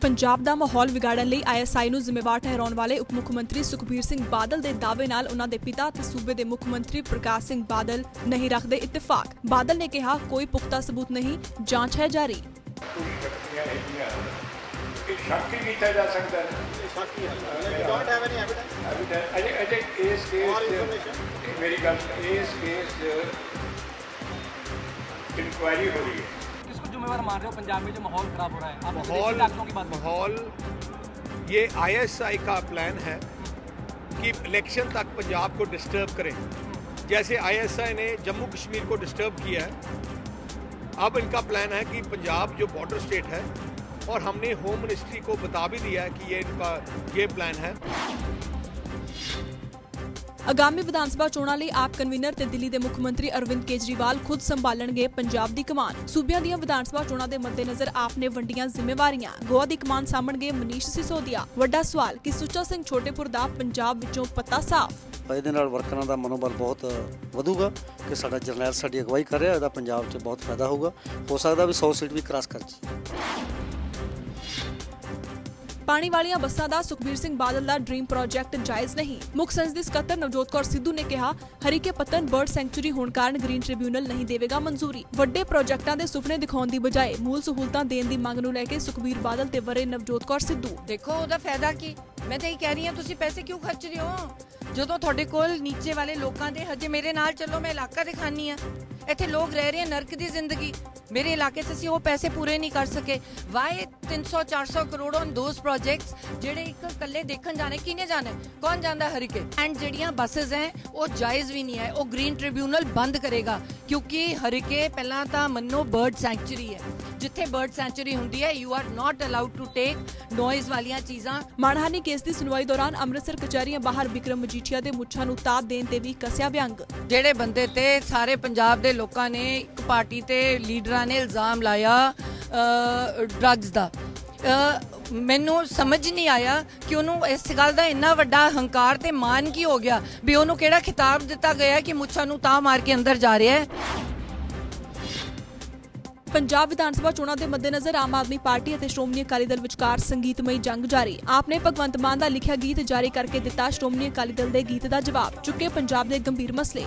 ਪੰਜਾਬ ਦਾ ਮਾਹੌਲ ਵਿਗਾੜਨ ਲਈ ਆਈਐਸਆਈ ਨੂੰ ਜ਼ਿੰਮੇਵਾਰ ਠਹਿਰਾਉਣ ਵਾਲੇ ਉਪ ਮੁੱਖ ਮੰਤਰੀ ਸੁਖਬੀਰ ਸਿੰਘ ਬਾਦਲ ਦੇ ਦਾਅਵੇ ਨਾਲ ਉਹਨਾਂ ਦੇ ਪਿਤਾ ਤੇ ਸੂਬੇ ਦੇ ਮੁੱਖ ਮੰਤਰੀ ਪ੍ਰਕਾਸ਼ ਸਿੰਘ ਬਾਦਲ ਨਹੀਂ ਰੱਖਦੇ ਇਤਫਾਕ। ਬਾਦਲ ਨੇ ਕਿਹਾ ਕੋਈ ਪੁਖਤਾ ਸਬੂਤ ਨਹੀਂ ਜਾਂਚ ਹੈ ਜਾਰੀ। ਇਨਕੁਆਇਰੀ ਹੋ ਰਹੀ ਹੈ। जिम्मेवार मान रहे हो पंजाब में जो माहौल खराब हो रहा है? माहौल की बात कर। माहौल ये आईएसआई का प्लान है कि इलेक्शन तक पंजाब को डिस्टर्ब करें। जैसे आईएसआई ने जम्मू कश्मीर को डिस्टर्ब किया है अब इनका प्लान है कि पंजाब जो बॉर्डर स्टेट है और हमने होम मिनिस्ट्री को बता भी दिया है कि ये इनका ये प्लान है। ਆਗਾਮੀ ਵਿਧਾਨ ਸਭਾ ਚੋਣਾਂ ਲਈ ਆਪ ਕਨਵੀਨਰ ਤੇ ਦਿੱਲੀ ਦੇ ਮੁੱਖ ਮੰਤਰੀ ਅਰਵਿੰਦ ਕੇਜਰੀਵਾਲ ਖੁਦ ਸੰਭਾਲਣਗੇ ਪੰਜਾਬ ਦੀ ਕਮਾਨ। ਸੂਬਿਆਂ ਦੀਆਂ ਵਿਧਾਨ ਸਭਾ ਚੋਣਾਂ ਦੇ ਮੱਦੇਨਜ਼ਰ ਆਪ ਨੇ ਵੰਡੀਆਂ ਜ਼ਿੰਮੇਵਾਰੀਆਂ। ਗੋਆ ਦੀ ਕਮਾਨ ਸਾਂਭਣਗੇ ਮਨੀਸ਼ ਸਿਸੋਦੀਆ। ਵੱਡਾ ਸਵਾਲ, ਕਿ ਸੁੱਚਾ ਸਿੰਘ ਛੋਟੇਪੁਰ ਦਾ ਪੰਜਾਬ ਵਿੱਚੋਂ ਪਤਾ ਸਾਫ਼? ਇਹਦੇ ਨਾਲ ਵਰਕਰਾਂ ਦਾ ਮਨੋਬਲ ਬਹੁਤ ਵਧੂਗਾ ਕਿ ਸਾਡਾ ਜਰਨੈਲ ਸਾਡੀ ਅਗਵਾਈ ਕਰ ਰਿਹਾ, ਇਹਦਾ ਪੰਜਾਬ 'ਚ ਬਹੁਤ ਫਾਇਦਾ ਹੋਊਗਾ। ਹੋ ਸਕਦਾ ਵੀ 100 ਸੀਟ ਵੀ ਕ੍ਰਾਸ ਕਰ ਜੀ ਪਾਣੀ ਵਾਲੀਆਂ ਬੱਸਾਂ ਦਾ ਸੁਖਬੀਰ ਸਿੰਘ ਬਾਦਲ ਦਾ ਡ੍ਰੀਮ ਪ੍ਰੋਜੈਕਟ ਜਾਇਜ਼ ਨਹੀਂ। ਮੁੱਖ ਸੰਸਦੀ ਸਕੱਤਰ ਨਵਜੋਤ ਕੌਰ ਸਿੱਧੂ ਨੇ ਕਿਹਾ, ਹਰੀਕੇ ਪੱਤਨ ਬਰਡ ਸੈਂਚੁਰੀ ਹੋਣ ਕਾਰਨ ਗ੍ਰੀਨ ਟ੍ਰਿਬਿਊਨਲ ਨਹੀਂ ਦੇਵੇਗਾ ਮਨਜ਼ੂਰੀ। ਵੱਡੇ ਪ੍ਰੋਜੈਕਟਾਂ ਦੇ ਸੁਪਨੇ ਦਿਖਾਉਣ ਦੀ ਬਜਾਏ ਮੂਲ ਸਹੂਲਤਾਂ ਦੇਣ ਦੀ ਮੰਗ ਨੂੰ ਲੈ ਕੇ ਸੁਖਬੀਰ ਬਾਦਲ ਤੇ ਵਰੇ ਨਵਜੋਤ ਕੌਰ ਸਿੱਧੂ। ਦੇਖੋ, ਉਹਦਾ ਫਾਇਦਾ ਕੀ? ਮੈਂ ਤਾਂ ਇਹ ਕਹਿ ਰਹੀ ਹਾਂ, ਤੁਸੀਂ ਪੈਸੇ ਕਿਉਂ ਖਰਚ ਰਹੇ ਹੋ? ਜਦੋਂ ਤੁਹਾਡੇ ਕੋਲ ਨੀਚੇ ਵਾਲੇ ਲੋਕਾਂ ਦੇ, ਹਜੇ ਮੇਰੇ ਨਾਲ ਚੱਲੋ, ਮੈਂ ਇਲਾਕਾ ਦਿਖਾਨੀ ਆ ਇੱਥੇ ਲੋਕ ਰਹਿ ਰਹੇ ਨਰਕ ਦੀ ਜ਼ਿੰਦਗੀ। ਮੇਰੇ ਇਲਾਕੇ 'ਚ ਅਸੀਂ ਉਹ ਪੈਸੇ ਪੂਰੇ ਨਹੀਂ ਕਰ ਸਕੇ। ਵਾਈ 300 400 ਕਰੋੜ ਔਨ ਦੋਸ ਪ੍ਰੋਜੈਕਟਸ ਜਿਹੜੇ ਇੱਕ ਇਕੱਲੇ ਦੇਖਣ ਜਾਣੇ ਕਿਨੇ ਜਾਣੇ? ਕੌਣ ਜਾਂਦਾ ਹਰੀਕੇ ਐਂਡ ਜਿਹੜੀਆਂ ਬੱਸਸ ਹੈ ਉਹ ਜਾਇਜ਼ ਵੀ ਨਹੀਂ ਹੈ। ਉਹ ਗ੍ਰੀਨ ਟ੍ਰਿਬਿਊਨਲ ਬੰਦ ਕਰੇਗਾ। ਕਿਉਂਕਿ ਹਰੀਕੇ ਪਹਿਲਾਂ ਤਾਂ ਮੰਨੋ ਬਰਡ ਸੈਂਚੁਰੀ ਹੈ। ਜਿੱਥੇ ਬਰਡ ਸੈਂਚੁਰੀ ਹੁੰਦੀ ਹੈ you are not allowed to take noise ਵਾਲੀਆਂ ਚੀਜ਼ਾਂ। ਮਾਣਹਾਨੀ ਕੇਸ ਦੀ ਸੁਣਵਾਈ ਦੌਰਾਨ ਅੰਮ੍ਰਿਤਸਰ ਕਚਹਿਰੀਆਂ ਬਾਹਰ ਵਿਕਰਮ ਮਜੀਠੀਆ ਦੇ ਮੁੱਛਾਂ ਨੂੰ ਤਾਬ ਦੇਣ ਤੇ ਵੀ ਕੱਸਿਆ ਵਿਅੰਗ। ਜਿਹੜੇ ਬੰਦੇ ਤੇ ਸਾਰੇ ਪੰਜਾਬ ਦੇ ਲੋਕਾਂ ਨੇ ਇੱਕ ਪਾਰਟੀ ਤੇ ਲੀਡਰਾਂ ਨੇ ਇਲਜ਼ਾਮ ਲਾਇਆ ਡਰੱਗਸ ਦਾ। ਮੈਨੂੰ ਸਮਝ ਨਹੀਂ ਆਇਆ ਕਿ ਉਹਨੂੰ ਇਸ ਗੱਲ ਦਾ ਇੰਨਾ ਵੱਡਾ ਹੰਕਾਰ ਤੇ ਮਾਨ ਕੀ ਹੋ ਗਿਆ ਵੀ ਉਹਨੂੰ ਕਿਹੜਾ ਖਿਤਾਬ ਦਿੱਤਾ ਗਿਆ ਕਿ ਮੁੱਛਾਂ ਨੂੰ ਤਾਂ ਮਾਰ ਕੇ ਅੰਦਰ ਜਾ ਰਿਹਾ ਹੈ। ਪੰਜਾਬ ਵਿਧਾਨ ਸਭਾ ਚੋਣਾਂ ਦੇ ਮੱਦੇਨਜ਼ਰ ਆਮ ਆਦਮੀ ਪਾਰਟੀ ਅਤੇ ਸ਼੍ਰੋਮਣੀ ਅਕਾਲੀ ਦਲ ਵਿਚਕਾਰ ਸੰਗੀਤਮਈ ਜੰਗ ਜਾਰੀ। ਆਪ ਨੇ ਭਗਵੰਤ ਮਾਨ ਦਾ ਲਿਖਿਆ ਗੀਤ ਜਾਰੀ ਕਰਕੇ ਦਿੱਤਾ ਸ਼੍ਰੋਮਣੀ ਅਕਾਲੀ ਦਲ ਦੇ ਗੀਤ ਦਾ ਜਵਾਬ। ਚੁੱਕੇ ਪੰਜਾਬ ਦੇ ਗੰਭੀਰ ਮਸਲੇ।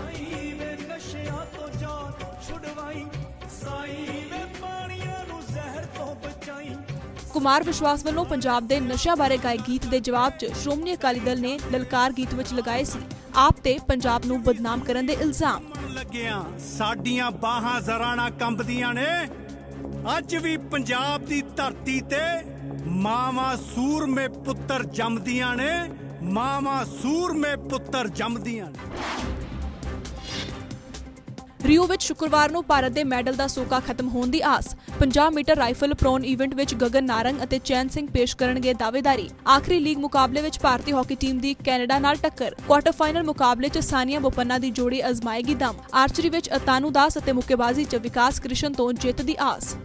ਕੁਮਾਰ ਵਿਸ਼ਵਾਸ ਵੱਲੋਂ ਪੰਜਾਬ ਦੇ ਨਸ਼ਿਆਂ ਬਾਰੇ ਗਾਏ ਗੀਤ ਦੇ ਜਵਾਬ 'ਚ ਸ਼੍ਰੋਮਣੀ ਅਕਾਲੀ ਦਲ ਨੇ ਲਲਕਾਰ ਗੀਤ ਵਿੱਚ ਲਗਾਏ ਸੀ। ਆਪ ਤੇ ਪੰਜਾਬ ਨੂੰ ਬਦਨਾਮ ਕਰਨ ਦੇ ਇਲਜ਼ਾਮ। ਲੱਗਿਆ ਸਾਡੀਆਂ ਬਾਹਾਂ ਜ਼ਰਾਣਾ ਕੰਬਦੀਆਂ ਨੇ। ਅੱਜ ਵੀ ਪੰਜਾਬ ਦੀ ਧਰਤੀ ਤੇ ਮਾਵਾਂ ਸੂਰਮੇ ਪੁੱਤਰ ਜੰਮਦੀਆਂ ਨੇ। ਮਾਵਾਂ ਸੂਰਮੇ ਪੁੱਤਰ ਜੰਮਦੀਆਂ ਨੇ। ਰਿਓ ਵਿੱਚ ਸ਼ੁੱਕਰਵਾਰ ਨੂੰ ਭਾਰਤ ਦੇ ਮੈਡਲ ਦਾ ਸੋਕਾ ਖਤਮ ਹੋਣ ਦੀ ਆਸ। 50 ਮੀਟਰ ਰਾਈਫਲ ਪ੍ਰੋਨ ਇਵੈਂਟ ਵਿੱਚ ਗਗਨ ਨਾਰੰਗ ਅਤੇ ਚੈਨ ਸਿੰਘ ਪੇਸ਼ ਕਰਨਗੇ ਦਾਅਵੇਦਾਰੀ। ਆਖਰੀ ਲੀਗ ਮੁਕਾਬਲੇ ਵਿੱਚ ਭਾਰਤੀ ਹਾਕੀ ਟੀਮ ਦੀ ਕੈਨੇਡਾ ਨਾਲ ਟੱਕਰ। ਕੁਆਟਰ ਫਾਈਨਲ ਮੁਕਾਬਲੇ 'ਚ ਸਾਨੀਆ ਬੋਪੰਨਾ ਦੀ ਜੋੜੀ ਅਜ਼ਮਾਏਗੀ ਦਮ। ਆਰਚਰੀ ਵਿੱਚ ਅਤਾਨੂ ਦਾਸ ਅਤੇ ਮੁੱਕੇਬਾਜ਼ੀ 'ਚ ਵਿਕਾਸ ਕ੍ਰਿਸ਼ਨ ਤੋਂ ਜਿੱਤ ਦੀ ਆਸ।